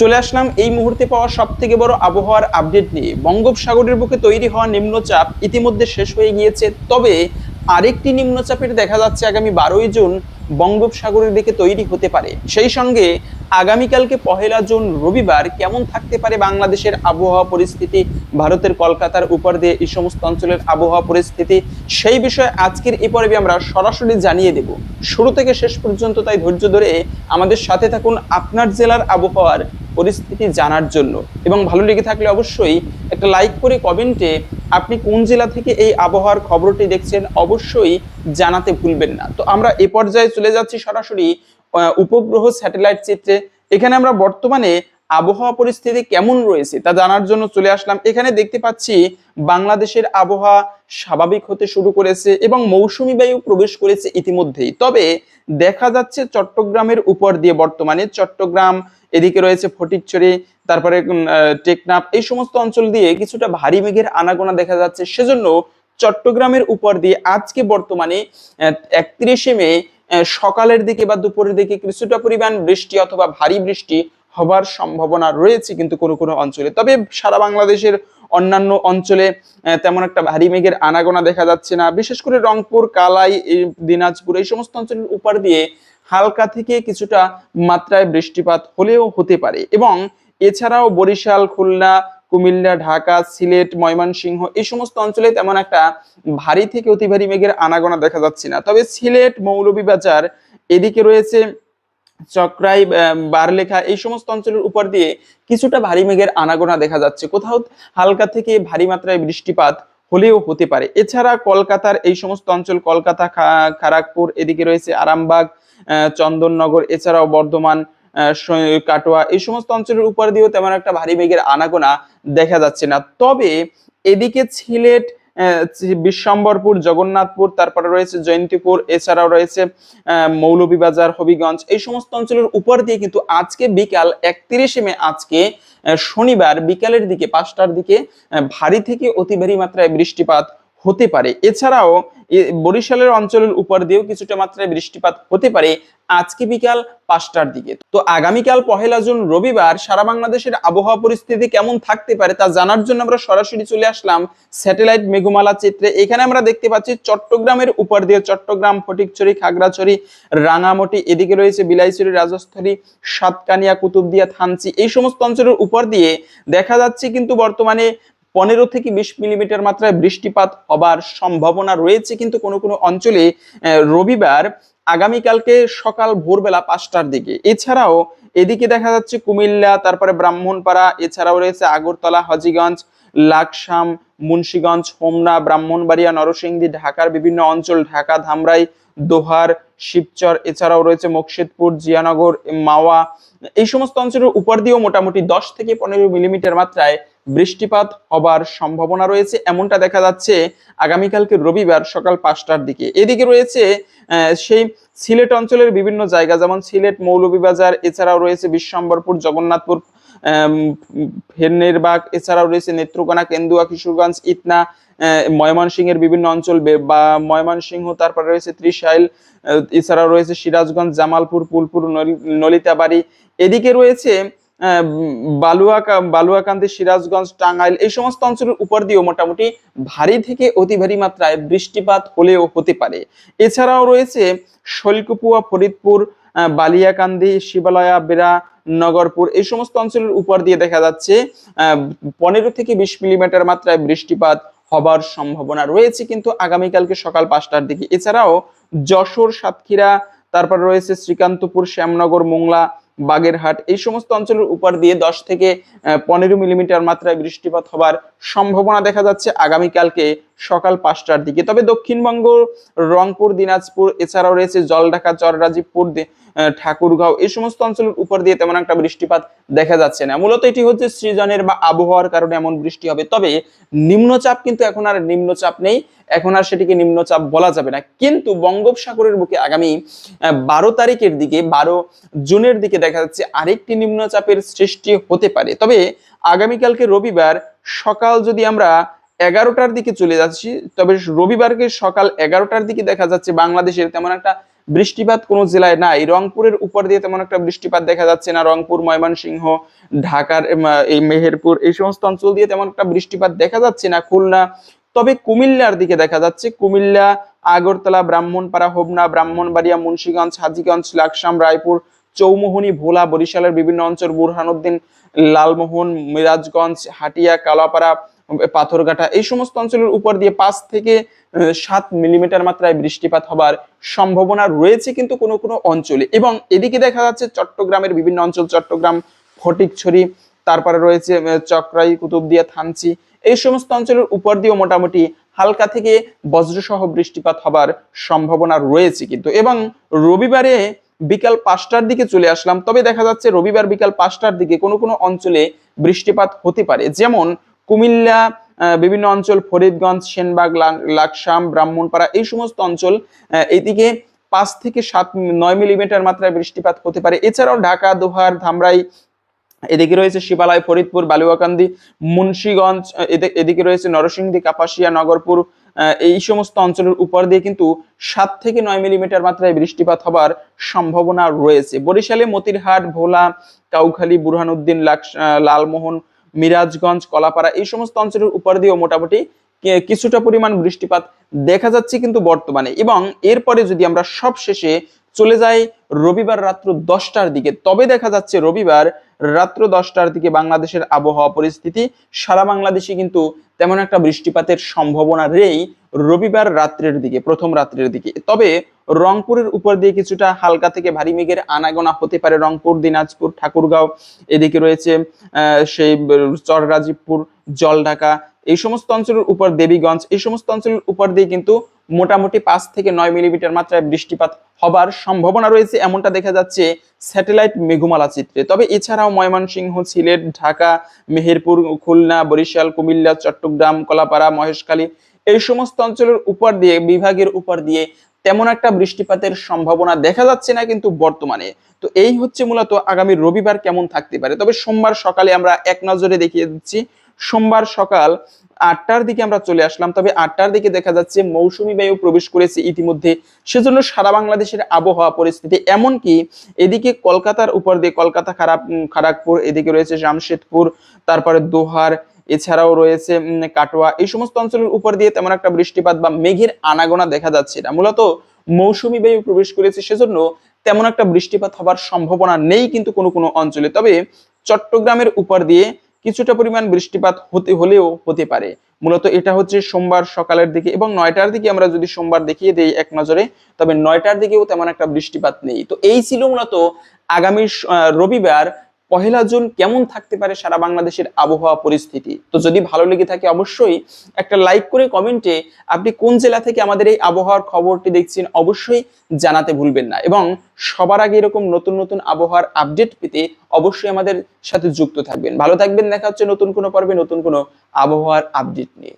চলে আসলাম এই মুহূর্তে পাওয়া সব থেকে বড় আবহাওয়ার আপডেট নিয়ে। বঙ্গোপসাগরের বুকে তৈরি হওয়া নিম্নচাপ ইতিমধ্যে শেষ হয়ে গিয়েছে, তবে আরেকটি নিম্নচাপের দেখা যাচ্ছে আগামী বারোই জুন বঙ্গোপসাগরের দিকে তৈরি হতে পারে। সেই সঙ্গে আগামীকালকে পহেলা জুন রবিবার কেমন থাকতে পারে বাংলাদেশের আবহাওয়া পরিস্থিতি? ভারতের কলকাতার উপর দিয়ে এই সমস্ত অঞ্চলের আবহাওয়া পরিস্থিতি, সেই বিষয়ে আজকের এই পর্বে আমরা সরাসরি জানিয়ে দেব। শুরু থেকে শেষ পর্যন্ত তাই ধৈর্য ধরে আমাদের সাথে থাকুন আপনার জেলার আবহাওয়ার পরিস্থিতি জানার জন্য। এবং ভালো লেগে থাকলে অবশ্যই একটা লাইক করে কমেন্টে আপনি কোন জেলা থেকে এই আবহাওয়ার খবরটি দেখছেন অবশ্যই জানাতে ভুলবেন না। তো আমরা এ পর্যায়ে চলে যাচ্ছি সরাসরি উপগ্রহ স্যাটেলাইট চিত্রে। এখানে আমরা বর্তমানে আবহাওয়া পরিস্থিতি কেমন রয়েছে তা জানার জন্য চলে আসলাম। এখানে দেখতে পাচ্ছি বাংলাদেশের আবহাওয়া স্বাভাবিক হতে শুরু করেছে এবং মৌসুমী বায়ু প্রবেশ করেছে ইতিমধ্যেই। তবে দেখা যাচ্ছে চট্টগ্রামের উপর দিয়ে বর্তমানে। চট্টগ্রাম, এদিকে রয়েছে ফটিকছড়ি, তারপরে টেকনাফ এই সমস্ত অঞ্চল দিয়ে কিছুটা ভারী মেঘের আনাগোনা দেখা যাচ্ছে। সেজন্য চট্টগ্রামের উপর দিয়ে আজকে বর্তমানে একত্রিশে মে সকালের দিকে বা দুপুরের দিকে কিছুটা পরিমাণ বৃষ্টি অথবা ভারী বৃষ্টি হবার সম্ভাবনা রয়েছে কিন্তু কোনো কোনো অঞ্চলে। তবে সারা বাংলাদেশের অন্যান্য অঞ্চলে তেমন একটা ভারী মেঘের আনাগোনা দেখা যাচ্ছে না। বিশেষ করে রংপুর, কালাই দিনাজপুর এই সমস্ত অঞ্চলের উপর দিয়ে হালকা থেকে কিছুটা মাত্রায় বৃষ্টিপাত হলেও হতে পারে। এবং এছাড়াও বরিশাল, খুলনা কুমিল্লা, ঢাকা, সিলেট, ময়মনসিংহ এই সমস্ত অঞ্চলে তেমন একটা ভারী থেকে অতি ভারী মেঘের আনাগোনা দেখা যাচ্ছে না। তবে সিলেট, মৌলভীবাজার, এদিকে রয়েছে চক্রাই বারলেখা এই সমস্ত অঞ্চলের উপর দিয়ে কিছুটা ভারী মেঘের আনাগোনা দেখা যাচ্ছে। কোথাও হালকা থেকে ভারী মাত্রায় বৃষ্টিপাত হলেও হতে পারে। এছাড়া কলকাতার এই সমস্ত অঞ্চল কলকাতা, খা- খড়গপুর, এদিকে রয়েছে আরামবাগ চন্দননগর, এছাড়াও বর্ধমান কাটোয়া, এই সমস্ত অঞ্চলের উপর দিয়েও তেমন একটা ভারী মেঘের আনাগোনা দেখা যাচ্ছে না। তবে এদিকে সিলেট বিশ্বম্বরপুর, জগন্নাথপুর, তারপরে রয়েছে জয়ন্তীপুর এছাড়াও রয়েছে মৌলভীবাজার, হবিগঞ্জ, এই সমস্ত অঞ্চলের উপর দিয়ে কিন্তু আজকে বিকাল একত্রিশে মে, আজকে শনিবার বিকালের দিকে, পাঁচটার দিকে ভারী থেকে অতি ভারী মাত্রায় বৃষ্টিপাত হতে পারে। এছাড়াও বরিশালের অঞ্চলের উপর দিয়েও কিছুটা মাত্রায় বৃষ্টিপাত হতে পারে আজকে বিকাল পাঁচটার দিকে। তো আগামীকাল পহেলা জুন রবিবার সারা বাংলাদেশের আবহাওয়া পরিস্থিতি কেমন থাকতে পারে তা জানার জন্য আমরা সরাসরি চলে আসলাম স্যাটেলাইট মেঘমালা চিত্রে। এখানে আমরা দেখতে পাচ্ছি চট্টগ্রামের উপর দিয়ে চট্টগ্রাম, ফটিকছড়ি, খাগড়াছড়ি, রাঙামাটি, এদিকে রয়েছে বিলাইছড়ি, রাজস্থলী, সাতকানিয়া, কুতুবদিয়া, থানচি। এই সমস্ত অঞ্চলের উপর দিয়ে দেখা যাচ্ছে কিন্তু বর্তমানে পনেরো থেকে বিশ মিলিমিটার মাত্রায় বৃষ্টিপাত হবার সম্ভাবনা রয়েছে, কিন্তু কোনো কোনো অঞ্চলে রবিবার আগামীকালকে সকাল ভোরবেলা পাঁচটার দিকে। এছাড়াও এদিকে দেখা যাচ্ছে কুমিল্লা, তারপরে ব্রাহ্মণপাড়া, এছাড়াও রয়েছে আগরতলা, হজিগঞ্জ, লাকসাম, মুন্সিগঞ্জ, হোমনা, ব্রাহ্মণবাড়িয়া, নরসিংদী, ঢাকার বিভিন্ন অঞ্চল, ঢাকা, ধামরাই, দোহার, শিবচর, এছাড়াও রয়েছে মুর্শিদপুর জিয়ানগর, মাওয়া। এই সমস্ত অঞ্চলের উপর দিয়েও মোটামুটি দশ থেকে পনেরো মিলিমিটার মাত্রায় বৃষ্টিপাত হবার সম্ভাবনা রয়েছে। এমনটা দেখা যাচ্ছে আগামীকালকে রবিবার সকাল পাঁচটার দিকে। এদিকে রয়েছে সেই সিলেট অঞ্চলের বিভিন্ন জায়গা, যেমন সিলেট, মৌলভীবাজার, এছাড়াও রয়েছে বিশ্বম্বরপুর, জগন্নাথপুর ফেরনেরবাগ, এছাড়াও রয়েছে নেত্রকোনা, কেন্দুয়া, কিশোরগঞ্জ, ইতনা ময়মনসিংহের বিভিন্ন অঞ্চল, বে- ময়মনসিংহ, তারপরে রয়েছে ত্রিশাইল এছাড়াও রয়েছে সিরাজগঞ্জ, জামালপুর, পুলপুর, নলি- নলিতাবাড়ি। এদিকে রয়েছে আহ, বালুয়াকা বালুয়াকান্দি সিরাজগঞ্জ টাঙ্গাইল এই সমস্ত অঞ্চলের উপর দিয়েও মোটামুটি ভারী থেকে অতি ভারী মাত্রায় বৃষ্টিপাত হলেও হতে পারে। এছাড়াও রয়েছে শৈলকুপুয়া ফরিদপুর বালিয়াকান্দি শিবালয়া বেড়া নগরপুর এই সমস্ত অঞ্চলের উপর দিয়ে দেখা যাচ্ছে পনেরো থেকে বিশ মিলিমিটার মাত্রায় বৃষ্টিপাত হবার সম্ভাবনা রয়েছে কিন্তু আগামীকালকে সকাল পাঁচটার দিকে। এছাড়াও যশোর সাতক্ষীরা তারপর রয়েছে শ্রীকান্তপুর শ্যামনগর মোংলা বাগেরহাট, এই সমস্ত অঞ্চলের উপর দিয়ে দশ থেকে পনেরো মিলিমিটার মাত্রায় বৃষ্টিপাত হবার সম্ভাবনা দেখা যাচ্ছে আগামীকালকে সকাল পাঁচটার দিকে। তবে দক্ষিণবঙ্গ, রংপুর, দিনাজপুর, এছাড়াও রয়েছে জলঢাকা, চররাজীবপুর ঠাকুরগাঁও, এই সমস্ত অঞ্চলের উপর দিয়ে তেমন একটা বৃষ্টিপাত দেখা যাচ্ছে না। মূলত এটি হচ্ছে সৃজনের বা আবহাওয়ার কারণে এমন বৃষ্টি হবে। তবে নিম্নচাপ কিন্তু এখন আর নিম্নচাপ নেই। এখন আর সেটিকে নিম্নচাপ বলা যাবে না। কিন্তু বঙ্গোপসাগরের বুকে আগামী বারো তারিখের দিকে, বারো জুনের দিকে দেখা যাচ্ছে আরেকটি নিম্নচাপের সৃষ্টি হতে পারে। তবে আগামীকালকে রবিবার সকাল যদি আমরা এগারোটার দিকে চলে যাচ্ছি, তবে রবিবারকে সকাল এগারোটার দিকে দেখা যাচ্ছে বাংলাদেশের তেমন একটা বৃষ্টিপাত কোনো জেলায় নাই। রংপুরের উপর দিয়ে তেমন একটা বৃষ্টিপাত দেখা যাচ্ছে না। রংপুর, ময়মনসিংহ, ঢাকার এই মেহেরপুর, এই সমস্ত অঞ্চল দিয়ে তেমন একটা বৃষ্টিপাত দেখা যাচ্ছে না। খুলনা তবে কুমিল্লার দিকে দেখা যাচ্ছে, কুমিল্লা, আগরতলা, ব্রাহ্মণপাড়া হোমনা ব্রাহ্মণবাড়িয়া, মুন্সিগঞ্জ, হাজীগঞ্জ, লাকসাম, রায়পুর, চৌমোহনী, ভোলা, বরিশালের বিভিন্ন অঞ্চল, বুরহানুদ্দিন, লালমোহন, মিরাজগঞ্জ, হাটিয়া, কালাপাড়া, পাথরঘাটা, এই সমস্ত অঞ্চলের উপর দিয়ে পাঁচ থেকে সাত মিলিমিটার মাত্রায় বৃষ্টিপাত হবার সম্ভাবনা রয়েছে কিন্তু কোনো কোনো অঞ্চলে। এবং এদিকে দেখা যাচ্ছে চট্টগ্রামের বিভিন্ন অঞ্চল, চট্টগ্রাম, ফটিকছড়ি তারপরে রয়েছে চক্রাই কুতুবদিয়া থানচি এই সমস্ত অঞ্চলের উপর দিয়েও মোটামুটি হালকা থেকে বজ্রসহ বৃষ্টিপাত হবার সম্ভাবনা রয়েছে কিন্তু। এবং রবিবারে বিকাল পাঁচটার দিকে চলে আসলাম তবে দেখা যাচ্ছে রবিবার বিকাল পাঁচটার দিকে কোনো কোনো অঞ্চলে বৃষ্টিপাত হতে পারে। যেমন কুমিল্লা বিভিন্ন অঞ্চল ফরিদগঞ্জ সেনবাগ লাকসাম ব্রাহ্মণপাড়া এই সমস্ত অঞ্চল আহ, এইদিকে পাঁচ থেকে সাত নয় মিলিমিটার মাত্রায় বৃষ্টিপাত হতে পারে। এছাড়াও ঢাকা দোহার ধামরাই এদিকে রয়েছে শিবালয়, ফরিদপুর, বালুয়াকান্দি, মুন্সিগঞ্জ এদিকে রয়েছে নরসিংদী, কাপাসিয়া, নগরপুর এই সমস্ত অঞ্চলের উপর দিয়ে কিন্তু সাত থেকে নয় মিলিমিটার মাত্রায় বৃষ্টিপাত হবার সম্ভাবনা রয়েছে। বরিশালে মতিরহাট, ভোলা, কাউখালী, বুরহানুদ্দিন লালমোহন, মিরাজগঞ্জ, কলাপাড়া এই সমস্ত অঞ্চলের উপর দিয়েও মোটামুটি কিছুটা পরিমাণ বৃষ্টিপাত দেখা যাচ্ছে কিন্তু বর্তমানে। এবং এরপরে যদি আমরা সব শেষে চলে যায় রবিবার রাত্র দশটার দিকে। তবে দেখা যাচ্ছে রবিবার রাত্র দশটার দিকে বাংলাদেশের আবহাওয়া পরিস্থিতি, সারা বাংলাদেশে কিন্তু তেমন একটা বৃষ্টিপাতের সম্ভাবনা নেই রবিবার রাত্রের দিকে, প্রথম রাত্রের দিকে। তবে রংপুরের উপর দিয়ে কিছুটা হালকা থেকে ভারী মেঘের আনাগোনা হতে পারে রংপুর, দিনাজপুর, ঠাকুরগাঁও, এদিকে রয়েছে সেই চররাজীবপুর, জলঢাকা, এই সমস্ত অঞ্চলের উপর, দেবীগঞ্জ, এই সমস্ত অঞ্চলের উপর দিয়ে কিন্তু মোটামুটি পাঁচ থেকে নয় মিলিমিটার মাত্রায় বৃষ্টিপাত হবার সম্ভাবনা রয়েছে, এমনটা দেখা যাচ্ছে স্যাটেলাইট মেঘমালা চিত্রে। তবে এছাড়াও ময়মনসিংহ, সিলেট, ঢাকা, মেহেরপুর, খুলনা, বরিশাল, কুমিল্লা, চট্টগ্রাম, কলাপাড়া, মহেশখালী এই সমস্ত অঞ্চলের উপর দিয়ে, বিভাগের উপর দিয়ে তেমন একটা বৃষ্টিপাতের সম্ভাবনা দেখা যাচ্ছে না কিন্তু বর্তমানে। তো এই হচ্ছে মূলত আগামী রবিবার কেমন থাকতে পারে। তবে সোমবার সকালে আমরা এক নজরে দেখিয়ে দিচ্ছি, সোমবার সকাল আটটার দিকে আমরা চলে আসলাম। তবে আটটার দিকে দেখা যাচ্ছে মৌসুমী বায়ু প্রবেশ করেছে ইতিমধ্যে। সেজন্য সারা বাংলাদেশের আবহাওয়া পরিস্থিতি এমনকি এদিকে কলকাতার উপর দিয়ে কলকাতা খারাপ উম, খড়গপুর এদিকে রয়েছে জামশেদপুর তারপরে দোহার এছাড়াও রয়েছে কাটোয়া। এই সমস্ত অঞ্চলের উপর দিয়ে তেমন একটা বৃষ্টিপাত বা মেঘের আনাগোনা দেখা যাচ্ছে না। মূলত মৌসুমী বায়ু প্রবেশ করেছে সেজন্য তেমন একটা বৃষ্টিপাত হবার সম্ভাবনা নেই কিন্তু কোনো কোনো অঞ্চলে। তবে চট্টগ্রামের উপর দিয়ে কিছুটা পরিমাণ বৃষ্টিপাত হতে হলেও হতে পারে। মূলত এটা হচ্ছে সোমবার সকালের দিকে এবং নয়টার দিকে আমরা যদি সোমবার দেখিয়ে দিই এক নজরে, তবে নয়টার দিকেও তেমন একটা বৃষ্টিপাত নেই। তো এই ছিল মূলত আগামী রবিবার পহেলা জুন কেমন থাকতে পারে সারা বাংলাদেশের আবহাওয়া পরিস্থিতি? তো যদি ভালো লেগে থাকে অবশ্যই একটা লাইক করে কমেন্টে আপনি কোন জেলা থেকে আমাদের এই আবহাওয়ার খবরটি দেখছেন অবশ্যই জানাতে ভুলবেন না। এবং সবার আগে এরকম নতুন নতুন আবহাওয়ার আপডেট পেতে অবশ্যই আমাদের সাথে যুক্ত থাকবেন। ভালো থাকবেন, দেখা হচ্ছে নতুন কোনো পর্বে নতুন কোনো আবহাওয়ার আপডেট নিয়ে।